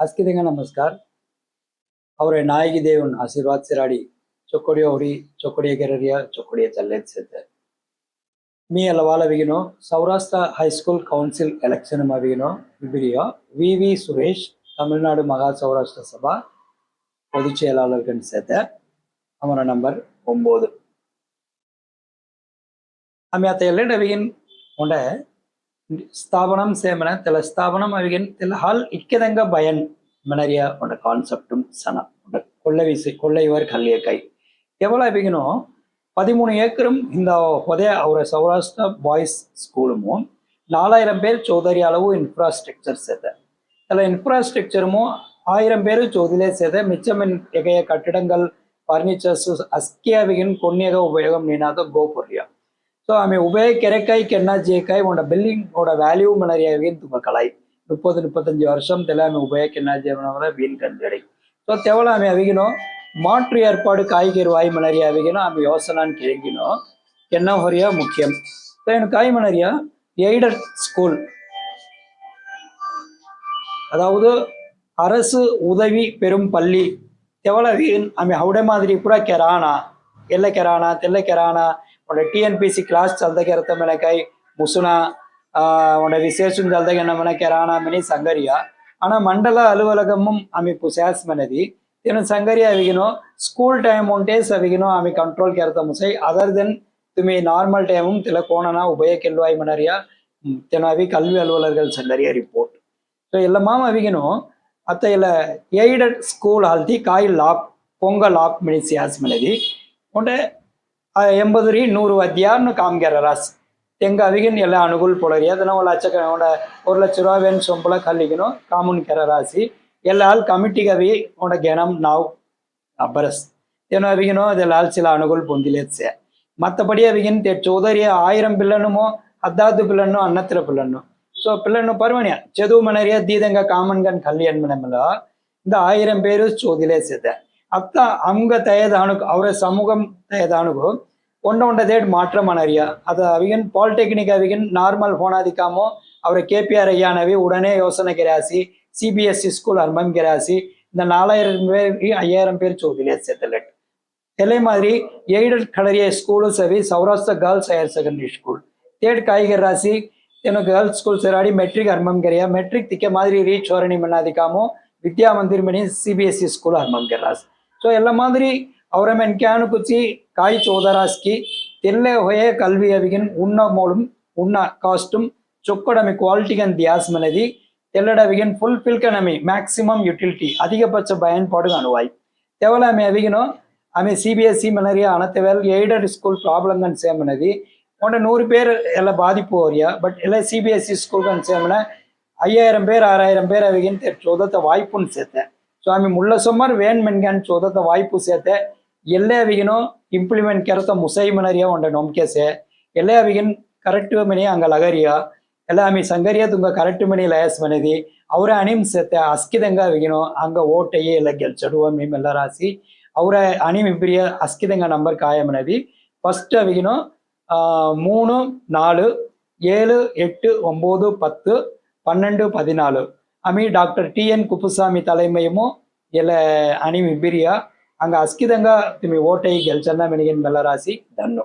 આજકે નમસ્કાર ಅವರೇ ನಾಯಿಗೆ ದೇವನ್ ಆಶೀರ್ವಾದ ಸಿರಾಡಿ ಚೊಕ್ಕಡಿಯ ಹುರಿ ಚೊಕ್ಕಡಿಯ ಗೆರರಿಯ ಚೊಕ್ಕಡಿಯ ಚಲ್ಲೆದ್ ಸಿದ್ದೆ ಮೀ ಅಲವಾಲ ವಿಗಿನೋ Saurashtra high school council election ಮವಿಗಿನೋ ವಿಬಿರಿಯ ವಿ ವಿ சுரேஷ் தமிழ்நாடு மகா சௌராஷ்டிர சபா பொதுச் செயலாளர்கள் சேர்த்த அவர நம்பர் ஒம்பது அம்மையாத்த எல்லடவியின் உண்ட ஸ்தாபனம் சேமன తెల ஸ்தாபனம் అవిగన్ తెల ஹால் ఇక్కదంగా பயன். మనరియ ఉండ கான்செப்டும் సన ఉండ கொள்ளை வீசு கொள்ளைவர் கல்லியக்கை எவ்வளோ எப்படிக்கணும் பதிமூணு ஏக்கரும் இந்த உதய ஒரு சௌராஷ்டிரா பாய்ஸ் ஸ்கூலுமும் நாலாயிரம் பேர் சௌதரி அளவு இன்ஃப்ராஸ்ட்ரக்சர் சேர்த்த அதில் இன்ஃப்ராஸ்ட்ரக்சருமும் ஆயிரம் பேர் சௌதிலே சேர்த்த மிச்சமின் எகைய கட்டிடங்கள் ஃபர்னிச்சர்ஸ் அஸ்கியாவிகின் கொன்னியக உபயோகம் நீனாத கோபுரியா. ஸோ ఆమె உபய కెరకాయ్ கென்னா చేకాయ్ ఉండ బిల్లింగ్ ఉండ వాల్యూ మన ఏం తుమకలాయ్ முப்பது முப்பத்தஞ்சு வருஷம் ஆమె உபயோக என்ன வீண் கண்களை ஸோ தேவல ஆమె அவிகினோ மாற்று ஏற்பாடு காய்கறி வாய் மலரியா அவிகினோ ஆమె யோசனான்னு கிழங்கினோ என்ன ஹொரியா முக்கியம். ஸோ எனக்கு காய் மலரியா எய்டட் ஸ்கூல். அதாவது அரசு உதவி பெறும் பள்ளி. தெவல வீண் ஆమె ஹவுட மாதிரி கூட கெரானா எல்லை கெரானா தெல்ல கெரானா उन टीएनपीसी கிளாஸ் चलते के रहते முசுனா कई मुसुना உன்னோட விசேஷம் சொல்தக என்ன கெரானாமினி சங்கரியா. ஆனால் மண்டல அலுவலகமும் அமைப்பு சேல்ஸ்மனதி தினம் சங்கரியா அவிகினோ ஸ்கூல் டைம் ಉಂಟೇಸ್ ಅವಿಗಿನೋ ಆಮಿ ಕಂಟ್ರೋಲ್ ಕೆರತ ಮುಸೈ ಅದರ್ ದೆನ್ ತುಮಿ ನಾರ್ಮಲ್ ಟೈಮುಂ ತಿಲ ಕೋಣನ உபய ಕೆಲ್ವಾಯ್ ಮನರಿಯ ತಿನ ಅವಿ கல்வி அலுவலர்கள் சங்கரியா ரிப்போர்ட் ஸோ இல்லை மாம் அவிகினோ அத்த இல்லை எய்டட் ஸ்கூல் ஆல்தி காயில் லாப் பொங்கல் லாப் மினி மினிசியாஸ் மனதி உண்டே ಎಂಬುದು ರೀ ನೂರು ಅಧ್ಯಾಯನು ಕಾಮಗಾರ ರಾಸ್ ಹೆಂಗೆ ಅವಿಗಿನ ಎಲ್ಲ ಅನುಕೂಲ ಪಡೋರಿ ಅದನ್ನ ಒಂದು ಲಕ್ಷ ಒಂದು ಲಕ್ಷ ರೂಪಾಯಿ ಏನು ಸಂಬಳಕ್ಕೆ ಅಲ್ಲಿಗಿನೋ ಕಾಮೂನ್ ಕೆರ ರಾಸಿ ಎಲ್ಲ ಅಲ್ಲಿ ಕಮಿಟಿಗೆ ಅವಿ ಒಂದು ಗೆಣಮ್ ನಾವು ಅಬ್ಬರಸ್ ಏನೋ ಅವಿಗಿನೋ ಅದೆಲ್ಲ ಅಲ್ಲಿ ಸಿಲ ಅನುಕೂಲ ಪೊಂದಿಲೇತ್ಸೆ மற்றபடி அவங்க சோதரி ஆயிரம் பிள்ளைனுமோ அத்தாத்து பிள்ளைனோ அன்னத்திர பிள்ளைனோ ஸோ பிள்ளைனு பருவனியா செதுவு மணரியா தீதங்க காமன்கன் கல்யாண் மனமில இந்த ஆயிரம் பேர் சோதிலே சேர்த்த அத்தா அவங்க தயதானுக்கு அவர சமூகம் தயதானுக்கு ஒண்ட ஒண்ட தேட் மாற்றம் அனறியா அது அவிகன் பாலிடெக்னிக் அவிகன் நார்மல் போனாதிக்காமோ அவரை கேபிஆர் ஐயானவி உடனே யோசனை கிராசி சிபிஎஸ்சி ஸ்கூல் அர்மம் கிராசி இந்த நாலாயிரம் பேர் ஐயாயிரம் பேர் சோதிலேசதலட் இதே மாதிரி எய்டட் கலரிய ஸ்கூலும் சரி Sourashtra girls higher secondary school third காய்கறி ராசி ಏನು ಗರ್ಲ್ಸ್ ಸ್ಕೂಲ್ ಸೇರಾಡಿ ಮೆಟ್ರಿಕ್ ಹರ್ಮಂಗೆರೆಯ ಮೆಟ್ರಿಕ್ ತಿಕ್ಕೆ ಮಾದರಿ reach ಹೊರಣಿ ಮಣ್ಣಾದಿಕಾಮು Vidya Mandir Mani C B S C school ಹರ್ಮಂಗೆರಾಸ್ so ಎಲ್ಲ ಮಾದರಿ ಅವರ மென்கானு குச்சி காய் சோதராஸ்கி தெல்லவகைய கல்வியவிகின் உண்ணமோலும் உண்ணா காஸ்டும் சொக்கடமை குவாலிட்டிகன் தியாஸ் மனதி தெல்லடவிகின் ஃபுல்ஃபில்கனமி மேக்சிமம் யூட்டிலிட்டி அதிகபட்ச பயன்பாடு அணுவாய். தேவலாமி அவிகினோ ஆమె சிபிஎஸ்சி மனரியா அனத்தவேல் எய்டட் ஸ்கூல் ப்ராப்ளம்கன் சேமனதி உன்ட நூறு பேர் எல்லாம் பாதிப்பு வரியா பட் எல்லாம் சிபிஎஸ்சி ஸ்கூல்கன் சேமன ஐயாயிரம் பேர் ஆறாயிரம் பேர் அவிகின் சோதத்தை வாய்ப்புன்னு சேர்த்தேன் ஸோ அமி முள்ள சொம்மர் வேண்மென்கான் சோதத்தை வாய்ப்பு சேர்த்தேன் ಸೇತೆ ಎಲ್ಲೇ ಅವಿಗಿನೋ ಇಂಪ್ಲಿಮೆಂಟ್ ಕೆರತ ಮುಸೈ ಮನರಿಯ ಒಂಡ ನೊಮ್ಕೆಸೆ ಎಲ್ಲೇ ಅವಿಗಿನ್ ಕರೆಕ್ಟ್ ಮನಿ ಹಂಗ ಲಗರಿಯ ಎಲ್ಲ ಆಮಿ ಸಂಗರಿಯ ತುಂಗ ಕರೆಕ್ಟ್ ಮನಿ ಲಯಸ್ ಮನದಿ ಅವರ ಅಣಿಮ್ ಸೇತೆ ಅಸ್ಕಿದಂಗ ಅವಿಗಿನೋ ಹಂಗ ಓಟಯ್ಯೇ ಎಲ್ಲ ಗೆಲ್ಚಡು ಮೇಮೆಲ್ಲ ರಾಸಿ ಅವರ ಅಣಿಮ್ ಇಬ್ಬರಿಯ ಅಸ್ಕಿದಂಗ ನಂಬರ್ ಕಾಯಮನದಿ ಫಸ್ಟ್ ಅವಿಗಿನೋ மூணு நாலு ஏழு எட்டு ஒம்பது பத்து பன்னெண்டு பதினாலு அமி டாக்டர் ಟಿಎನ್ ಕುಪ್ಪುಸ್ವಾಮಿ தலைமையுமோ ಎಲ್ಲ ಅಣಿ ಇಬ್ಬಿರಿಯ ಹಂಗ ಅಸ್ಕಿದಂಗ ತಿಮಿ ಓಟೈ ಗೆಲ್ಚನ್ನ ಮೆನಿಗಿನ ಬೆಲ್ಲ ರಾಸಿ ದನ್ನು